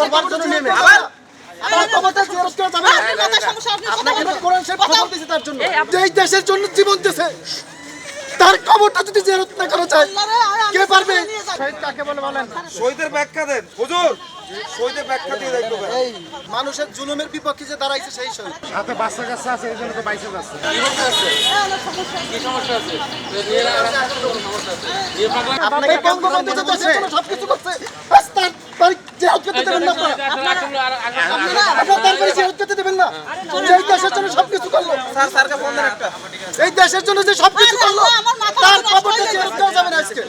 করবার জন্য নেমে। আবার? দেশের জন্য জীবন দিয়েছে তার যদি না করা যায় কে পারবে? শহীদ কাকে বলে বলেন? শহীদের ব্যাখ্যা দেন। হুজুর শহীদের ব্যাখ্যা দিয়ে এই মানুষের জুলুমের বিপক্ষে যে দাঁড়াইছে সেই শহীদ। হাতে বাচ্চা কাচ্চা আছে এই জন্য তো বাইসে যাচ্ছে। আপনাকে তার তার জিয়ারত করতে দেবেন না আপনারা আপনারা তার বাড়ি জিয়ারত করতে দেবেন না যে এই দেশের জন্য সবকিছু করল। এই দেশের জন্য যে সবকিছু করল তার হয়ে। করা যাবে না আজকে।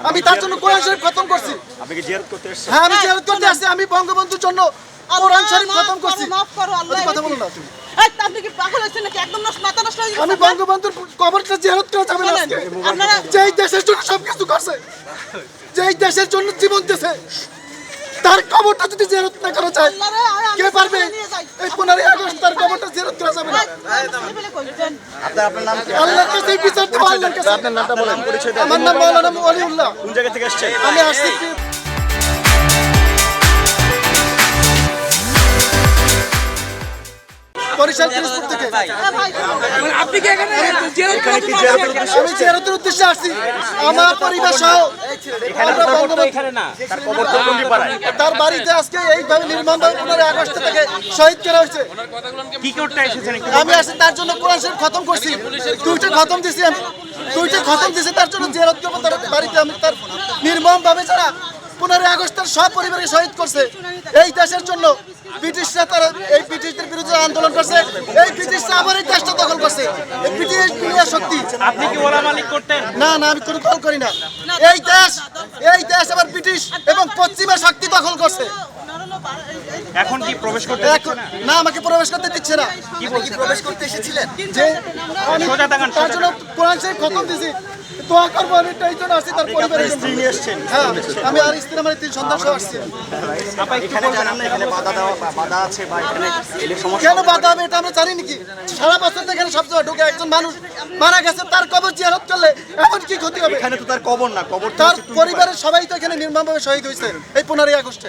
আমি তার জন্য কোরআন শরীফ খতম করছি। কি করতে এসেছেন? হ্যাঁ আমি জিয়ারত করতে আসছি আমি বঙ্গবন্ধুর জন্য কোরআন শরীফ খতম করছি। মাফ করো আল্লাহ কথা বলো না তুমি। এই, আপনি কি পাগল হয়েছেন নাকি? একদম নষ্ট মাথা নষ্ট হয়ে গেছে আমি বঙ্গবন্ধুর কবরটা জিয়ারত করা যাবে না শোনেন, আজকে। আপনারা- যেই দেশের জন্য সবকিছু করছে যেই দেশের জন্য জীবন দিয়েছে তার কবরটা যদি জিয়ারত না করা যায় কে পারবে নিয়ে যাই। এই পনেরোই আগস্ট তার করা যাবে না। আপনার নাম কি? আল্লাহর কাছে বিচার দেবো আল্লাহর কাছে। আপনার নামটা বলেন। পরিচয় আমার নাম মাওলানা কোন জায়গা থেকে আসছে আমি আসছি বরিশাল পিরোজপুর থেকে। আপনি কি এখানে? আমি জিয়ারতের উদ্দেশ্যে আসছি। আমার পরিবার সহ তার বাড়িতে আজকে এইভাবে পনেরোই আগস্ট থেকে শহীদ করা হয়েছে। কি করতে এসেছেন একটু আমি আসি তার জন্য কোরআন শরীফ খতম করছি। দুইটা খতম দিছি আমি। দুইটা খতম দিছি তার জন্য তার বাড়িতে আমি পনেরোই আগস্ট তার সব পরিবারকে শহীদ করছে। এই দেশের জন্য ব্রিটিশরা তারা এই ব্রিটিশদের বিরুদ্ধে আন্দোলন করছে। এই ব্রিটিশরা আবার এই দেশটা দখল করছে। এই ব্রিটিশ শক্তি। আপনি কি ওলা মালিক করতেন? না না আমি কোনো দল করি না। এই দেশ এই দেশ আবার ব্রিটিশ এবং পশ্চিমা শক্তি দখল করছে। এখন কি প্রবেশ করতে না? আমাকে প্রবেশ করতে দিচ্ছে না। কি প্রবেশ করতে এসেছিলেন? যে আমি তার জন্য কোরআন শরীফ খতম দিছি দোয়া করব আমি এই জন্য আসছি তার পরিবারের স্ত্রী নিয়ে এসেছেন? হ্যাঁ আমি আর স্ত্রী আমার তিন সন্তান সহ আসছি। এখানে জানান না এখানে বাধা দেওয়া বা বাধা আছে বা এখানে এলে সমস্যা কেন বাধা? হবে এটা আমরা জানি নাকি? সারা বছর তো এখানে সব জায়গায় ঢুকে একজন মানুষ মারা গেছে তার কবর জিয়ারত করলে এখন কি ক্ষতি হবে? এখানে তো তার কবর না কবর তার পরিবারের সবাই তো এখানে নির্মমভাবে শহীদ হয়েছে এই পনেরোই আগস্টে।